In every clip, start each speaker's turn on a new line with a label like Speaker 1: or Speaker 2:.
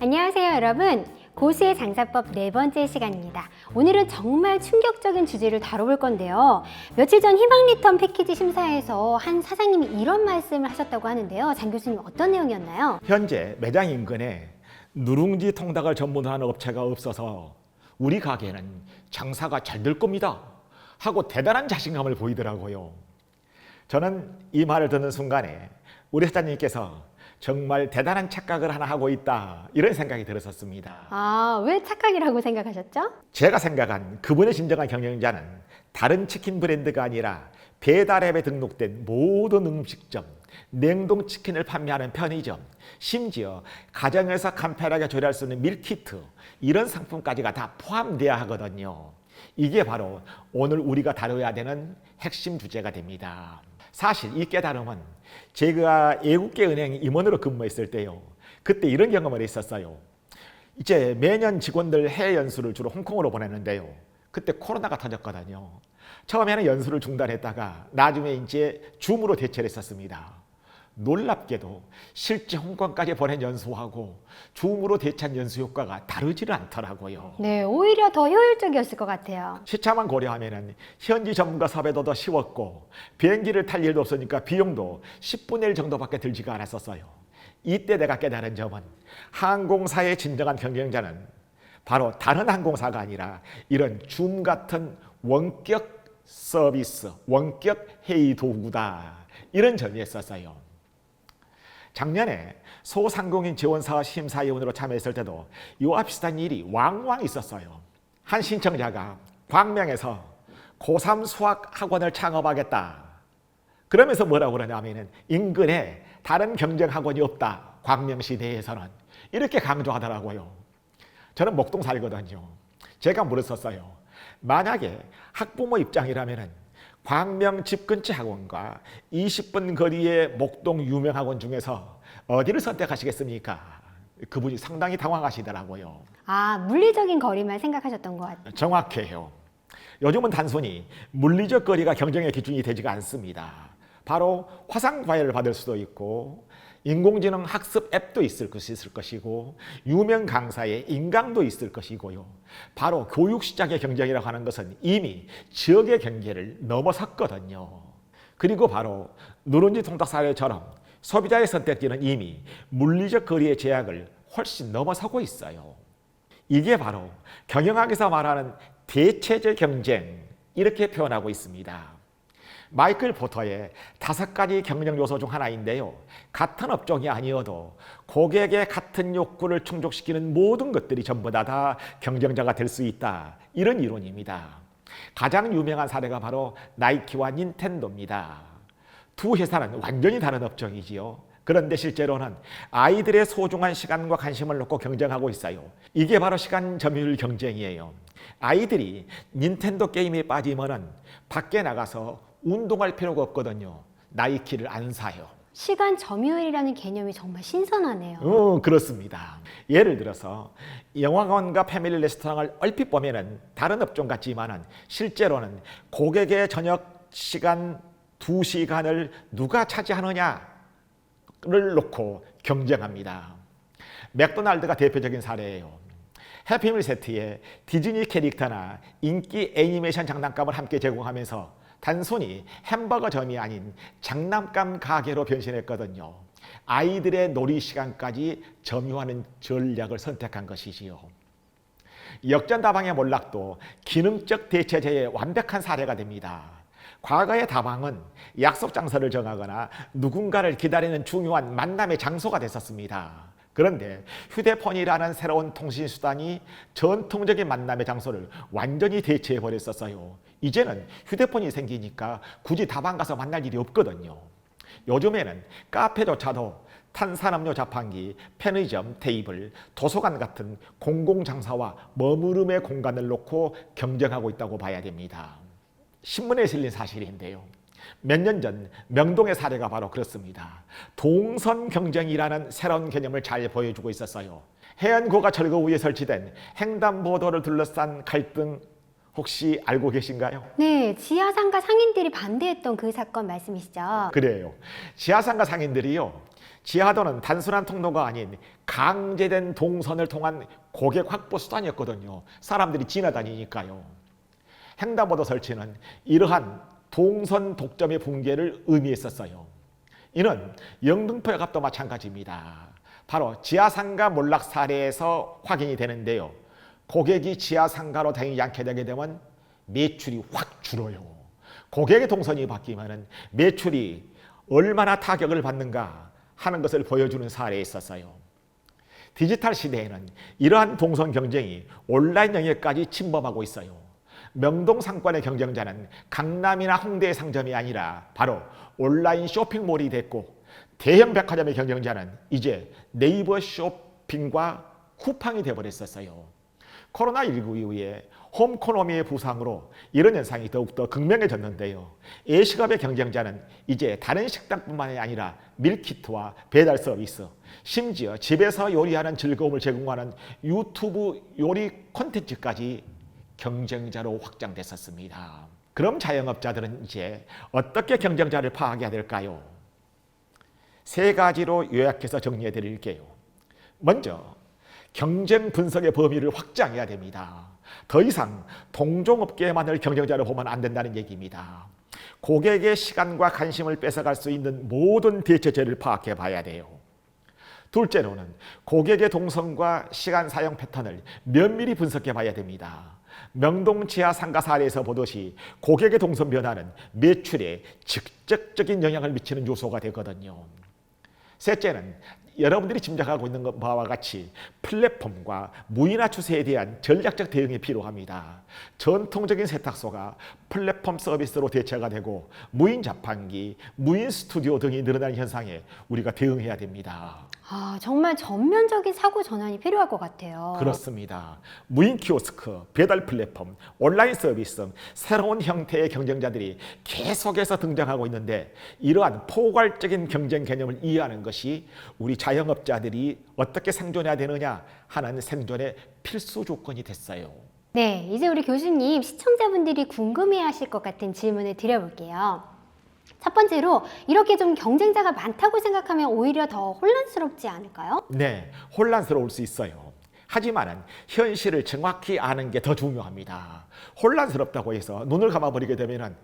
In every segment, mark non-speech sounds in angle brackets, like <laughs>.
Speaker 1: 안녕하세요, 여러분. 고수의 장사법 네 번째 시간입니다. 오늘은 정말 충격적인 주제를 다뤄볼 건데요. 며칠 전 희망 리턴 패키지 심사에서 한 사장님이 이런 말씀을 하셨다고 하는데요. 장 교수님 어떤 내용이었나요?
Speaker 2: 현재 매장 인근에 누룽지 통닭을 전문으로 하는 업체가 없어서 우리 가게는 장사가 잘 될 겁니다. 하고 대단한 자신감을 보이더라고요. 저는 이 말을 듣는 순간에 우리 사장님께서 정말 대단한 착각을 하나 하고 있다 이런 생각이 들었었습니다.
Speaker 1: 아, 왜 착각이라고 생각하셨죠?
Speaker 2: 제가 생각한 그분의 진정한 경영자는 다른 치킨 브랜드가 아니라 배달앱에 등록된 모든 음식점, 냉동 치킨을 판매하는 편의점, 심지어 가정에서 간편하게 조리할 수 있는 밀키트 이런 상품까지가 다 포함돼야 하거든요. 이게 바로 오늘 우리가 다뤄야 되는 핵심 주제가 됩니다. 사실 이 깨달음은 제가 애국계 은행 임원으로 근무했을 때요. 그때 이런 경험을 했었어요. 이제 매년 직원들 해외 연수를 주로 홍콩으로 보냈는데요. 그때 코로나가 터졌거든요. 처음에는 연수를 중단했다가 나중에 이제 줌으로 대체를 했었습니다. 놀랍게도 실제 홍콩까지 보낸 연수하고 줌으로 대체한 연수 효과가 다르지는 않더라고요.
Speaker 1: 네, 오히려 더 효율적이었을 것 같아요.
Speaker 2: 시차만 고려하면은 현지 전문가 섭외도 더 쉬웠고 비행기를 탈 일도 없으니까 비용도 10분의 1 정도밖에 들지가 않았었어요. 이때 내가 깨달은 점은 항공사의 진정한 경쟁자는 바로 다른 항공사가 아니라 이런 줌 같은 원격 서비스, 원격 회의 도구다. 이런 점이었었어요. 작년에 소상공인 지원사업 심사위원으로 참여했을 때도 이와 비슷한 일이 왕왕 있었어요. 한 신청자가 광명에서 고3 수학 학원을 창업하겠다. 그러면서 뭐라고 그러냐면은 인근에 다른 경쟁 학원이 없다. 광명시 내에서는 이렇게 강조하더라고요. 저는 목동 살거든요. 제가 물었었어요. 만약에 학부모 입장이라면은 광명 집 근처 학원과 20분 거리의 목동 유명 학원 중에서 어디를 선택하시겠습니까? 그분이 상당히 당황하시더라고요.
Speaker 1: 아, 물리적인 거리만 생각하셨던 것 같아요.
Speaker 2: 정확해요. 요즘은 단순히 물리적 거리가 경쟁의 기준이 되지가 않습니다. 바로 화상 과외를 받을 수도 있고 인공지능 학습 앱도 있을 것이 있을 것이고 유명 강사의 인강도 있을 것이고요. 바로 교육 시장의 경쟁이라고 하는 것은 이미 지역의 경계를 넘어섰거든요. 그리고 바로 누룽지 통닭 사례처럼 소비자의 선택지는 이미 물리적 거리의 제약을 훨씬 넘어서고 있어요. 이게 바로 경영학에서 말하는 대체적 경쟁 이렇게 표현하고 있습니다. 마이클 포터의 다섯 가지 경쟁 요소 중 하나인데요. 같은 업종이 아니어도 고객의 같은 욕구를 충족시키는 모든 것들이 전부 다, 다 경쟁자가 될 수 있다. 이런 이론입니다. 가장 유명한 사례가 바로 나이키와 닌텐도입니다. 두 회사는 완전히 다른 업종이지요. 그런데 실제로는 아이들의 소중한 시간과 관심을 놓고 경쟁하고 있어요. 이게 바로 시간 점유율 경쟁이에요. 아이들이 닌텐도 게임에 빠지면은 밖에 나가서 운동할 필요가 없거든요. 나이키를 안 사요.
Speaker 1: 시간 점유율이라는 개념이 정말 신선하네요.
Speaker 2: 어, 그렇습니다. 예를 들어서 영화관과 패밀리 레스토랑을 얼핏 보면은 다른 업종 같지만은 실제로는 고객의 저녁 시간 두 시간을 누가 차지하느냐를 놓고 경쟁합니다. 맥도날드가 대표적인 사례예요. 해피밀 세트에 디즈니 캐릭터나 인기 애니메이션 장난감을 함께 제공하면서 단순히 햄버거점이 아닌 장난감 가게로 변신했거든요. 아이들의 놀이 시간까지 점유하는 전략을 선택한 것이지요. 역전다방의 몰락도 기능적 대체제의 완벽한 사례가 됩니다. 과거의 다방은 약속 장소를 정하거나 누군가를 기다리는 중요한 만남의 장소가 됐었습니다. 그런데 휴대폰이라는 새로운 통신 수단이 전통적인 만남의 장소를 완전히 대체해 버렸었어요. 이제는 휴대폰이 생기니까 굳이 다방 가서 만날 일이 없거든요. 요즘에는 카페조차도 탄산음료 자판기, 편의점, 테이블, 도서관 같은 공공장사와 머무름의 공간을 놓고 경쟁하고 있다고 봐야 됩니다. 신문에 실린 사실인데요. 몇 년 전 명동의 사례가 바로 그렇습니다. 동선 경쟁이라는 새로운 개념을 잘 보여주고 있었어요. 해안고가 철거 위에 설치된 횡단보도를 둘러싼 갈등 혹시 알고 계신가요?
Speaker 1: 네, 지하상가 상인들이 반대했던 그 사건 말씀이시죠?
Speaker 2: 그래요. 지하상가 상인들이요. 지하도는 단순한 통로가 아닌 강제된 동선을 통한 고객 확보 수단이었거든요. 사람들이 지나다니니까요. 횡단보도 설치는 이러한 동선 독점의 붕괴를 의미했었어요. 이는 영등포의 값도 마찬가지입니다. 바로 지하상가 몰락 사례에서 확인이 되는데요. 고객이 지하상가로 다니지 않게 되게 되면 매출이 확 줄어요. 고객의 동선이 바뀌면 매출이 얼마나 타격을 받는가 하는 것을 보여주는 사례에 있었어요. 디지털 시대에는 이러한 동선 경쟁이 온라인 영역까지 침범하고 있어요. 명동 상권의 경쟁자는 강남이나 홍대의 상점이 아니라 바로 온라인 쇼핑몰이 됐고 대형 백화점의 경쟁자는 이제 네이버 쇼핑과 쿠팡이 되어버렸었어요. 코로나19 이후에 홈코노미의 부상으로 이런 현상이 더욱더 극명해졌는데요. A식업의 경쟁자는 이제 다른 식당뿐만이 아니라 밀키트와 배달 서비스, 심지어 집에서 요리하는 즐거움을 제공하는 유튜브 요리 콘텐츠까지 경쟁자로 확장됐었습니다. 그럼 자영업자들은 이제 어떻게 경쟁자를 파악해야 될까요? 세 가지로 요약해서 정리해 드릴게요. 먼저 경쟁 분석의 범위를 확장해야 됩니다. 더 이상 동종업계만을 경쟁자로 보면 안 된다는 얘기입니다. 고객의 시간과 관심을 뺏어갈 수 있는 모든 대체제를 파악해 봐야 돼요. 둘째로는 고객의 동선과 시간 사용 패턴을 면밀히 분석해 봐야 됩니다. 명동 지하 상가 사례에서 보듯이 고객의 동선 변화는 매출에 직접적인 영향을 미치는 요소가 되거든요. 셋째는 여러분들이 짐작하고 있는 바와 같이 플랫폼과 무인화 추세에 대한 전략적 대응이 필요합니다. 전통적인 세탁소가 플랫폼 서비스로 대체가 되고 무인 자판기, 무인 스튜디오 등이 늘어나는 현상에 우리가 대응해야 됩니다.
Speaker 1: 아, 정말 전면적인 사고 전환이 필요할 것 같아요.
Speaker 2: 그렇습니다. 무인 키오스크, 배달 플랫폼, 온라인 서비스 등 새로운 형태의 경쟁자들이 계속해서 등장하고 있는데 이러한 포괄적인 경쟁 개념을 이해하는 것이 우리 자영업자들이 어떻게 생존해야 되느냐 하는 생존의 필수 조건이 됐어요.
Speaker 1: 네, 이제 우리 교수님 시청자분들이 궁금해 하실 것 같은 질문을 드려볼게요. 첫 번째로 이렇게 좀 경쟁자가 많다고 생각하면 오히려 더 혼란스럽지 않을까요?
Speaker 2: 네, 혼란스러울 수 있어요. 하지만은 현실을 정확히 아는 게 더 중요합니다. 혼란스럽다고 해서 눈을 감아버리게 되면은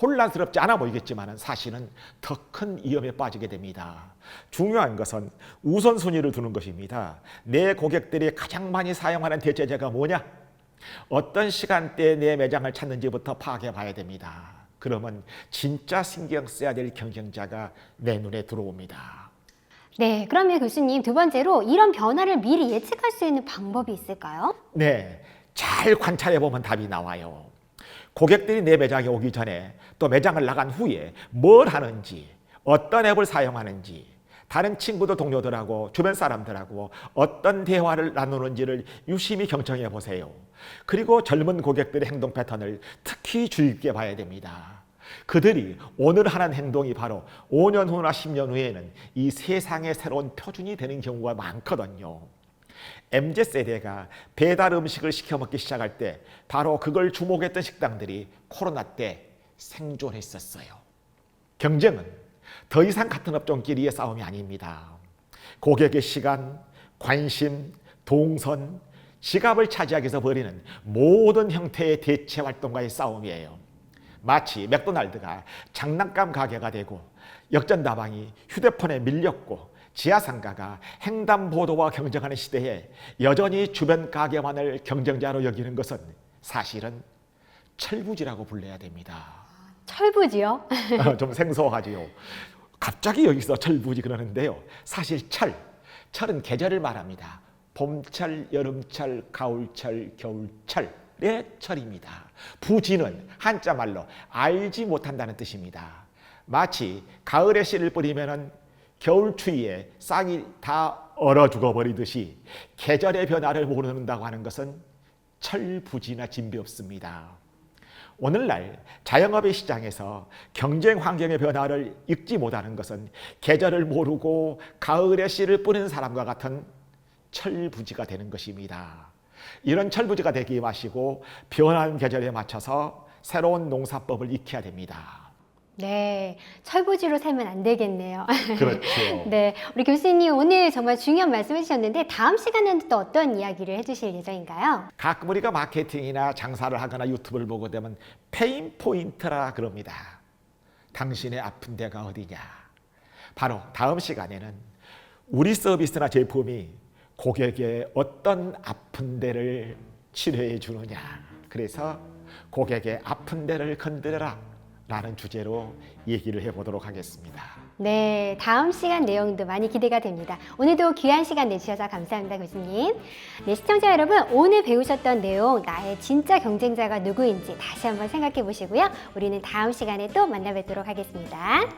Speaker 2: 혼란스럽지 않아 보이겠지만은 사실은 더 큰 위험에 빠지게 됩니다. 중요한 것은 우선순위를 두는 것입니다. 내 고객들이 가장 많이 사용하는 대체제가 뭐냐? 어떤 시간대에 내 매장을 찾는지부터 파악해 봐야 됩니다. 그러면 진짜 신경 써야 될 경쟁자가 내 눈에 들어옵니다.
Speaker 1: 네, 그러면 교수님 두 번째로 이런 변화를 미리 예측할 수 있는 방법이 있을까요?
Speaker 2: 네, 잘 관찰해 보면 답이 나와요. 고객들이 내 매장에 오기 전에 또 매장을 나간 후에 뭘 하는지, 어떤 앱을 사용하는지, 다른 친구들 동료들하고 주변 사람들하고 어떤 대화를 나누는지를 유심히 경청해 보세요. 그리고 젊은 고객들의 행동 패턴을 특히 주의 깊게 봐야 됩니다. 그들이 오늘 하는 행동이 바로 5년 후나 10년 후에는 이 세상의 새로운 표준이 되는 경우가 많거든요. MZ세대가 배달 음식을 시켜 먹기 시작할 때 바로 그걸 주목했던 식당들이 코로나 때 생존했었어요. 경쟁은 더 이상 같은 업종끼리의 싸움이 아닙니다. 고객의 시간, 관심, 동선, 지갑을 차지하기 위해서 벌이는 모든 형태의 대체 활동과의 싸움이에요. 마치 맥도날드가 장난감 가게가 되고 역전다방이 휴대폰에 밀렸고 지하상가가 횡단보도와 경쟁하는 시대에 여전히 주변 가게만을 경쟁자로 여기는 것은 사실은 철부지라고 불러야 됩니다.
Speaker 1: 철부지요?
Speaker 2: 좀 생소하지요. 갑자기 여기서 철부지 그러는데요. 사실 철, 철은 계절을 말합니다. 봄철, 여름철, 가을철, 겨울철의 철입니다. 부지는 한자 말로 알지 못한다는 뜻입니다. 마치 가을에 씨를 뿌리면은 겨울 추위에 싹이 다 얼어 죽어버리듯이 계절의 변화를 모른다고 하는 것은 철부지나 진비 없습니다. 오늘날 자영업의 시장에서 경쟁 환경의 변화를 읽지 못하는 것은 계절을 모르고 가을에 씨를 뿌리는 사람과 같은 철부지가 되는 것입니다. 이런 철부지가 되기 마시고 변하는 계절에 맞춰서 새로운 농사법을 익혀야 됩니다.
Speaker 1: 네, 철부지로 살면 안 되겠네요.
Speaker 2: 그렇죠. <laughs>
Speaker 1: 네, 우리 교수님 오늘 정말 중요한 말씀 해 주셨는데 다음 시간에는 또 어떤 이야기를 해주실 예정인가요?
Speaker 2: 가끔 우리가 마케팅이나 장사를 하거나 유튜브를 보게 되면 페인 포인트라 그럽니다. 당신의 아픈 데가 어디냐? 바로 다음 시간에는 우리 서비스나 제품이 고객의 어떤 아픈 데를 치료해 주느냐. 그래서 고객의 아픈 데를 건드려라. 라는 주제로 얘기를 해보도록 하겠습니다.
Speaker 1: 네, 다음 시간 내용도 많이 기대가 됩니다. 오늘도 귀한 시간 내주셔서 감사합니다, 교수님. 네, 시청자 여러분, 오늘 배우셨던 내용, 나의 진짜 경쟁자가 누구인지 다시 한번 생각해 보시고요. 우리는 다음 시간에 또 만나 뵙도록 하겠습니다.